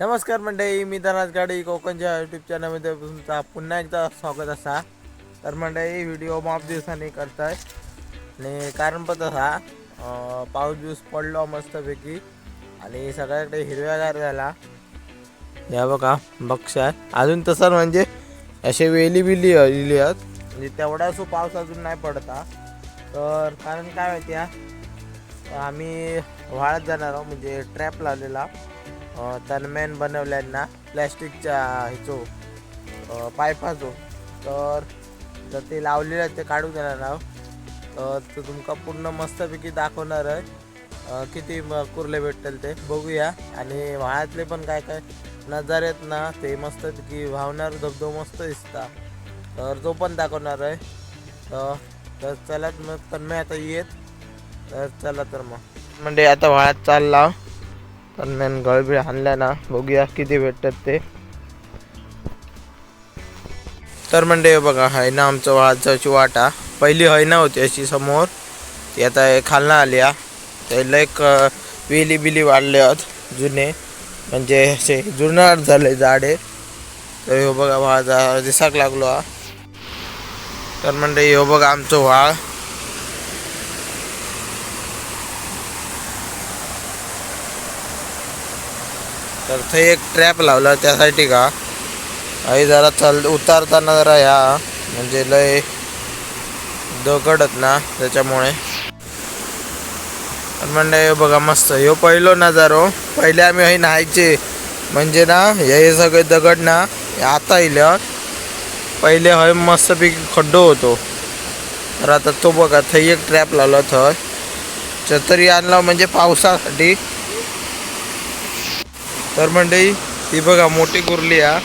नमस्कार मंडळी मी धनाज गाडी कोकणच्या यूट्यूब चॅनलमध्ये तुमचा पुन्हा एकदा स्वागत असा. तर मंडळी व्हिडिओ माफ दिवसांनी करताय. आणि कारण पण तसा पाऊस दिवस पडलो मस्तपैकी. आणि सगळ्याकडे हिरव्यागार झाला. या बघा बक्षा अजून तसं म्हणजे असे वेली बिली आलेली आहेत. म्हणजे तेवढा सो पाऊस अजून नाही पडता. तर कारण काय माहिती आहे? आम्ही वाळत जाणार आहोत म्हणजे ट्रॅप लावलेला. अं, बनवल्या बनवल्यांना प्लॅस्टिकच्या ह्याचो पायपाचो. तर जर ते लावलेलं आहे ते काढून देणार नाव तर तुमका पूर्ण मस्तपैकी दाखवणार आहे किती कुर्ले भेटतील ते बघूया. आणि वाळ्यातले पण काय काय नजारे आहेत ना ते मस्तपैकी वाहणार धबधब मस्त दिसता. तर तो पण दाखवणार आहे. तर तर चला मग तन्मय आता येत. तर चला तर मग. म्हणजे आता वाळ्यात चालला. तर गळबी आणल्या ना बघूया किती भेटतात ते. तर म्हणजे बघा हाय ना आमचं वाळाची वाटा. पहिली हैना होती अशी समोर. ती आता खालना आली हा. त्याला एक वेली बिली वाढले आहेत जुने. म्हणजे असे जुनाट झाले झाडे. तर ह्यो बघा वाळा दिसाक लागलो हा. तर म्हणजे ह्यो बघा आमचं व्हाळ तर ते एक ट्रॅप लावला त्यासाठी का? आई जरा चल उतारताना जरा ह्या म्हणजे लय दगडत ना त्याच्यामुळे. म्हणजे हे बघा मस्त. ह्यो पहिलो नजारो. पहिले आम्ही हे न्हायचे. म्हणजे ना हे सगळे दगड ना हे आता येईल पहिले हय मस्तपैकी खड्डो होतो. तर आता तो बघा थंय एक ट्रॅप लावला थंय छत्री आणला म्हणजे पावसासाठी. तर मंडळी ती बघा मोठी कुर्ली हा.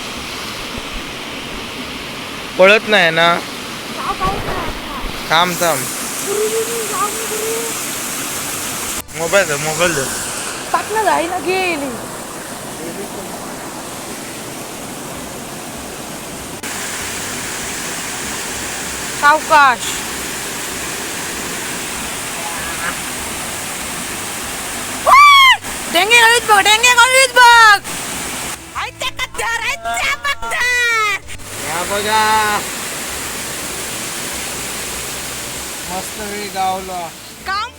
पळत नाही ना? थांब थांब. मोबाईल दे मोबाईल दे. टाकलं जाई ना गेली सावकाश. डेंगे गळीत बघ डेंगे गळीत बघ आयत्या कद्दार आयत्या पत्थर या बघा मस्त वेळी गावला काम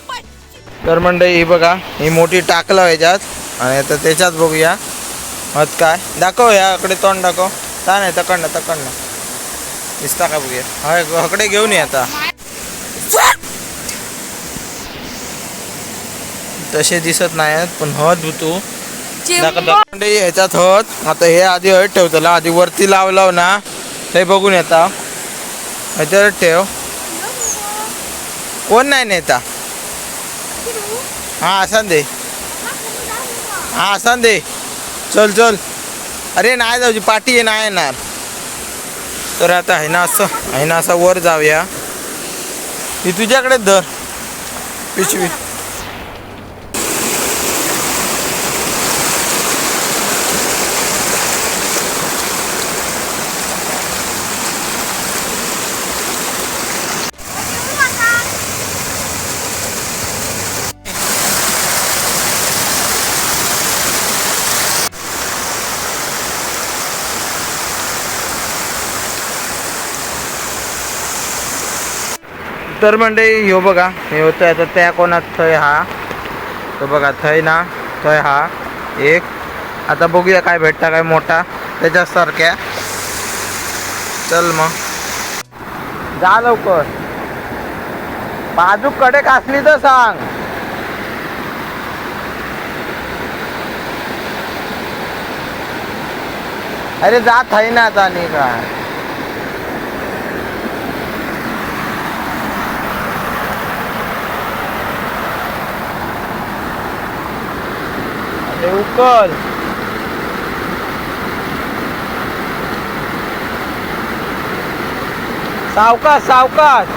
तर मंडळी ही बघा ही मोठी टाकला ह्याच्यात आणि आता त्याच्यात बघूया मत काय दाखव याकडे तोंड दाखव ता नाही तकडनं तकडनं दिसता का बघूया हा हकडे घेऊन ये आता तसे दिसत नाहीत पण हत तू चिंब मंडळी ह्याच्यात हत आता हे आधी हळद ठेवतला. आधी वरती लावलाव ना. ते बघून येता. ह्याच्यावर ठेव. कोण नाही नेता? हा आसान दे. हा आसान दे. चल चल. अरे नाही जाऊची पाठी नाही येणार. तर आता आहे ना असं आहे ना असं वर जाऊया. ही तुझ्याकडे धर. पिशवी. तर मंडळी ह्यो बघा हे होतं आता त्या कोणात थंय हा. तो बघा थंय ना थंय हा एक. आता बघूया काय भेटता काय मोठा. त्याच्यासारख्या. चल मग. जा लवकर. बाजू कडे कासली तर सांग. अरे जा आहे ना आता आणि काय अरे उकल सावकाश सावकाश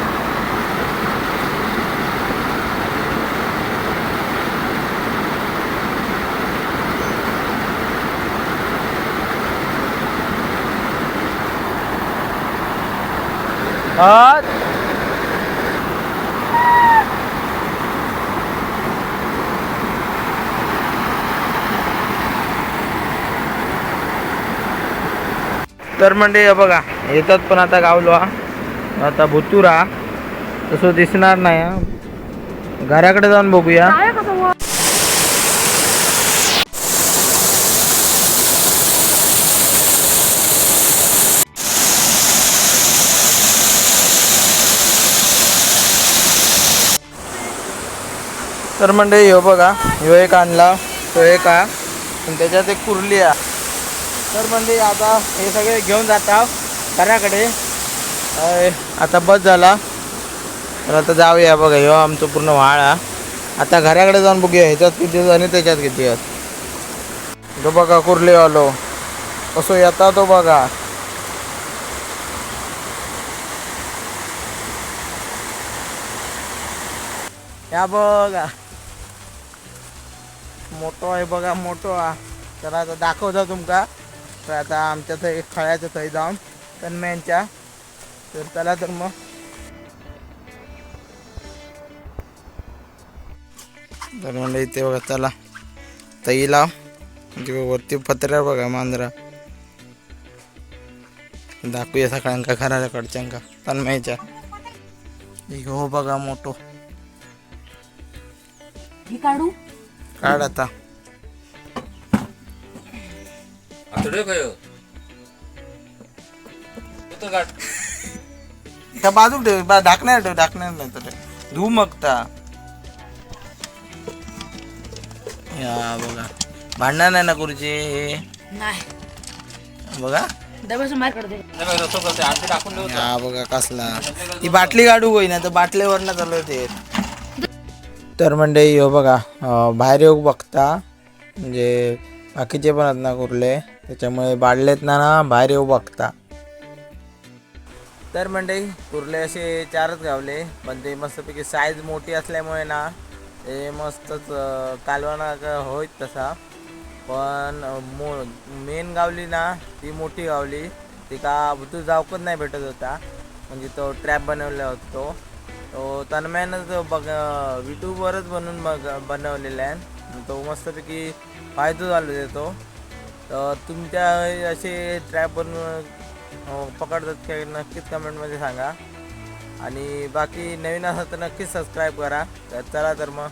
तर म्हणजे हे बघा येतात पण आता गावलो हा. आता भुतुरा तसं दिसणार नाही हा. घराकडे जाऊन बघूया तर म्हणजे ह्यो बघा ह्यो एक आणला तो एक हा आणि त्याच्यात एक कुर्ली आहे तर म्हणजे आता हे सगळे घेऊन जाता घराकडे. आता बस झाला. तर आता जाऊया बघा ह्यो आमचं पूर्ण व्हाळा आता घराकडे जाऊन बघूया ह्याच्यात किती आणि त्याच्यात किती आहेत. तो बघा कुर्ले आलो कसं येता तो बघा. या बघा. मोठो आहे बघा मोठो. हा तर आता दाखवतो तुमका. तर आता आमच्या थंय खळ्याच्या थंय जाऊन तन्मयांच्या तर चला तर मग. तर म्हणजे इथे बघा चला. तई लाव. म्हणजे वरती पत्र्यावर बघा मांजरा. दाखवूया सगळ्यांका घराच्या कडच्यांका तन्मयच्या. एक हो बघा मोठो. काढू? काढ आता. आतडे काय त्या बाजू ठेव बा ढाकणार ठेव ढाकणार नाही तर धू मगता या बघा. भांडणार नाही ना गुरुजी नाही. बघा. डब्याचं मार काढते नाही बघ, रसो करते. आमचे टाकून देऊ बघा कसला. ती बाटली काढू होई ना तर बाटलीवरनं चालू होते. तर म्हणजे हो बघा अं, बाहेर येऊ बघता. म्हणजे बाकीचे पण आहेत ना कुर्ले. त्याच्यामुळे बाळलेत ना ना बाहेर येऊ बघता. तर म्हणजे कुर्ले असे चारच गावले. पण ते मस्तपैकी साईज मोठी असल्यामुळे ना ते मस्तच कालवाना होईत तसा. पण मो मेन गावली ना ती मोठी गावली. ती का तू जावकच नाही भेटत होता. म्हणजे तो ट्रॅप बनवला होता. तो तो तन्मयानंच बघ युट्यूबवरच बनवून बघ बनवलेला आहे. तो मस्तपैकी फायदा झालो देतो तुमच्या असे ट्रॅप बनवून पकडतात की नक्कीच कमेंटमध्ये सांगा. आणि बाकी नवीन असाल तर नक्कीच सबस्क्राईब करा. तर चला तर मग.